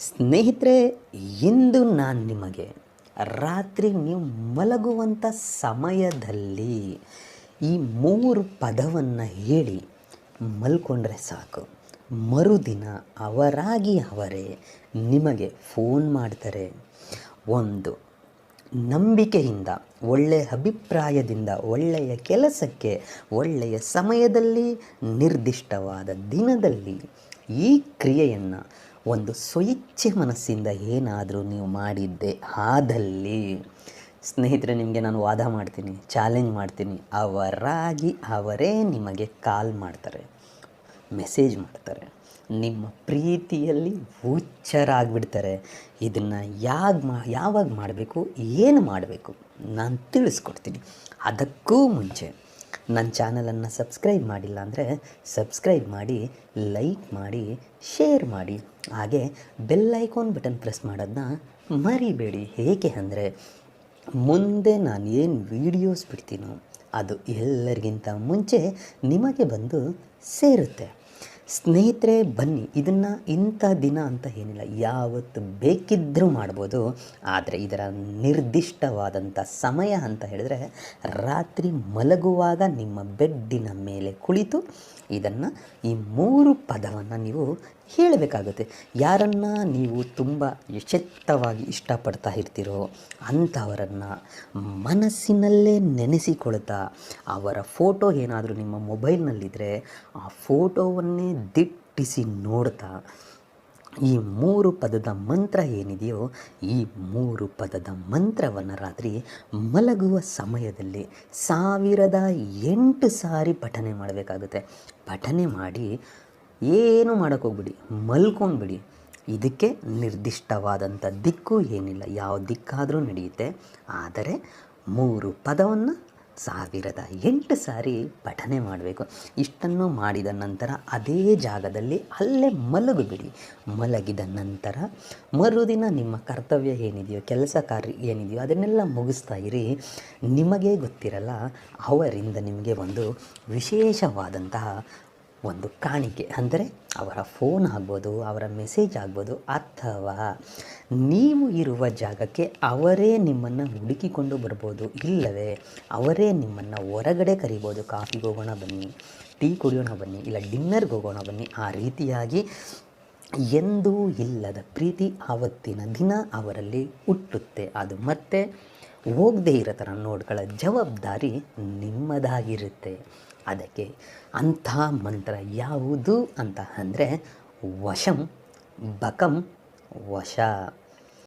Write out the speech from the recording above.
ಸ್ನೇಹಿತರೆ, ಇಂದು ನಾನು ನಿಮಗೆ ರಾತ್ರಿ ನೀವು ಮಲಗುವಂಥ ಸಮಯದಲ್ಲಿ ಈ ಮೂರು ಪದವನ್ನು ಹೇಳಿ ಮಲ್ಕೊಂಡ್ರೆ ಸಾಕು. ಮರುದಿನ ಅವರಾಗಿ ಅವರೇ ನಿಮಗೆ ಫೋನ್ ಮಾಡ್ತಾರೆ. ಒಂದು, ನಂಬಿಕೆಯಿಂದ ಒಳ್ಳೆಯ ಅಭಿಪ್ರಾಯದಿಂದ, ಒಳ್ಳೆಯ ಕೆಲಸಕ್ಕೆ, ಒಳ್ಳೆಯ ಸಮಯದಲ್ಲಿ, ನಿರ್ದಿಷ್ಟವಾದ ದಿನದಲ್ಲಿ ಈ ಕ್ರಿಯೆಯನ್ನು ಒಂದು ಸ್ವಇಚ್ಛೆ ಮನಸ್ಸಿಂದ ಏನಾದರೂ ನೀವು ಮಾಡಿದ್ದೆ ಆದಲ್ಲಿ ಸ್ನೇಹಿತರೆ, ನಿಮಗೆ ನಾನು ವಾದ ಮಾಡ್ತೀನಿ ಚಾಲೆಂಜ್ ಮಾಡ್ತೀನಿ. ಅವರಾಗಿ ಅವರೇ ನಿಮಗೆ ಕಾಲ್ ಮಾಡ್ತಾರೆ ಮೆಸೇಜ್ ಮಾಡ್ತಾರೆ. ನಿಮ್ಮ ಪ್ರೀತಿಯಲ್ಲಿ ಹುಚ್ಚರಾಗ್ಬಿಡ್ತಾರೆ. ಇದನ್ನು ಯಾಗ ಮಾ, ಯಾವಾಗ ಮಾಡಬೇಕು, ಏನು ಮಾಡಬೇಕು, ನಾನು ತಿಳಿಸ್ಕೊಡ್ತೀನಿ. ಅದಕ್ಕೂ ಮುಂಚೆ ನನ್ನ ಚಾನಲನ್ನು ಸಬ್ಸ್ಕ್ರೈಬ್ ಮಾಡಿಲ್ಲ ಅಂದರೆ ಸಬ್ಸ್ಕ್ರೈಬ್ ಮಾಡಿ, ಲೈಕ್ ಮಾಡಿ, ಶೇರ್ ಮಾಡಿ. ಹಾಗೆ ಬೆಲ್ ಐಕಾನ್ ಬಟನ್ ಪ್ರೆಸ್ ಮಾಡೋದನ್ನ ಮರಿಬೇಡಿ. ಏಕೆ ಅಂದರೆ ಮುಂದೆ ನಾನು ಏನು ವೀಡಿಯೋಸ್ ಬಿಡ್ತೀನೋ ಅದು ಎಲ್ಲರಿಗಿಂತ ಮುಂಚೆ ನಿಮಗೆ ಬಂದು ಸೇರುತ್ತೆ. ಸ್ನೇಹಿತರೆ, ಬನ್ನಿ. ಇದನ್ನು ಇಂಥ ದಿನ ಅಂತ ಏನಿಲ್ಲ. ಯಾವತ್ತು ಬೇಕಿದ್ದರೂ ಮಾಡ್ಬೋದು. ಆದರೆ ಇದರ ನಿರ್ದಿಷ್ಟವಾದಂಥ ಸಮಯ ಅಂತ ಹೇಳಿದ್ರೆ ರಾತ್ರಿ ಮಲಗುವಾಗ ನಿಮ್ಮ ಬೆಡ್ಡಿನ ಮೇಲೆ ಕುಳಿತು ಇದನ್ನು ಈ ಮೂರು ಪದವನ್ನು ನೀವು ಹೇಳಬೇಕಾಗುತ್ತೆ. ಯಾರನ್ನು ನೀವು ತುಂಬ ಯಶತ್ತವಾಗಿ ಇಷ್ಟಪಡ್ತಾ ಇರ್ತೀರೋ ಅಂಥವರನ್ನು ಮನಸ್ಸಿನಲ್ಲೇ ನೆನೆಸಿಕೊಳ್ತಾ ಅವರ ಫೋಟೋ ಏನಾದರೂ ನಿಮ್ಮ ಮೊಬೈಲ್ನಲ್ಲಿದ್ದರೆ ಆ ಫೋಟೋವನ್ನೇ ದಿಟ್ಟಿಸಿ ನೋಡ್ತಾ ಈ ಮೂರು ಪದದ ಮಂತ್ರ ಏನಿದೆಯೋ ಈ ಮೂರು ಪದದ ಮಂತ್ರವನ್ನು ರಾತ್ರಿ ಮಲಗುವ ಸಮಯದಲ್ಲಿ ಸಾವಿರದ ಎಂಟು ಸಾರಿ ಪಠನೆ ಮಾಡಬೇಕಾಗುತ್ತೆ. ಪಠನೆ ಮಾಡಿ ಏನು ಮಾಡೋಕ್ಕೋಗ್ಬಿಡಿ ಮಲ್ಕೊಂಡ್ಬಿಡಿ. ಇದಕ್ಕೆ ನಿರ್ದಿಷ್ಟವಾದಂಥ ದಿಕ್ಕು ಏನಿಲ್ಲ. ಯಾವ ದಿಕ್ಕಾದರೂ ನಡೆಯುತ್ತೆ. ಆದರೆ ಮೂರು ಪದವನ್ನು ಸಾವಿರದ ಎಂಟು ಸಾರಿ ಪಠನೆ ಮಾಡಬೇಕು. ಇಷ್ಟನ್ನು ಮಾಡಿದ ನಂತರ ಅದೇ ಜಾಗದಲ್ಲಿ ಅಲ್ಲೇ ಮಲಗಿಬಿಡಿ ಮಲಗಿದ ನಂತರ ಮರುದಿನ ನಿಮ್ಮ ಕರ್ತವ್ಯ ಏನಿದೆಯೋ, ಕೆಲಸ ಕಾರ್ಯ ಏನಿದೆಯೋ ಅದನ್ನೆಲ್ಲ ಮುಗಿಸ್ತಾ ಇರಿ. ನಿಮಗೇ ಗೊತ್ತಿರಲ್ಲ, ಅವರಿಂದ ನಿಮಗೆ ಒಂದು ವಿಶೇಷವಾದಂತಹ ಒಂದು ಕಾಣಿಕೆ. ಅಂದರೆ ಅವರ ಫೋನ್ ಆಗ್ಬೋದು, ಅವರ ಮೆಸೇಜ್ ಆಗ್ಬೋದು, ಅಥವಾ ನೀವು ಇರುವ ಜಾಗಕ್ಕೆ ಅವರೇ ನಿಮ್ಮನ್ನು ಹುಡುಕಿಕೊಂಡು ಬರ್ಬೋದು. ಇಲ್ಲವೇ, ಅವರೇ ನಿಮ್ಮನ್ನು ಹೊರಗಡೆ ಕರಿಬೋದು. ಕಾಫಿಗೆ ಹೋಗೋಣ ಬನ್ನಿ, ಟೀ ಕುಡಿಯೋಣ ಬನ್ನಿ, ಇಲ್ಲ ಡಿನ್ನರ್ಗೆ ಹೋಗೋಣ ಬನ್ನಿ. ಆ ರೀತಿಯಾಗಿ ಎಂದೂ ಇಲ್ಲದ ಪ್ರೀತಿ ಆವತ್ತಿನ ದಿನ ಅವರಲ್ಲಿ ಹುಟ್ಟುತ್ತೆ. ಅದು ಮತ್ತೆ ಹೋಗದೇ ಇರೋ ಥರ ನೋಡ್ಕೊಳ್ಳೋ ಜವಾಬ್ದಾರಿ ನಿಮ್ಮದಾಗಿರುತ್ತೆ. ಅದಕ್ಕೆ ಅಂಥ ಮಂತ್ರ ಯಾವುದು ಅಂತ ಅಂದರೆ ವಶಂ ಬಕಂ ವಶ.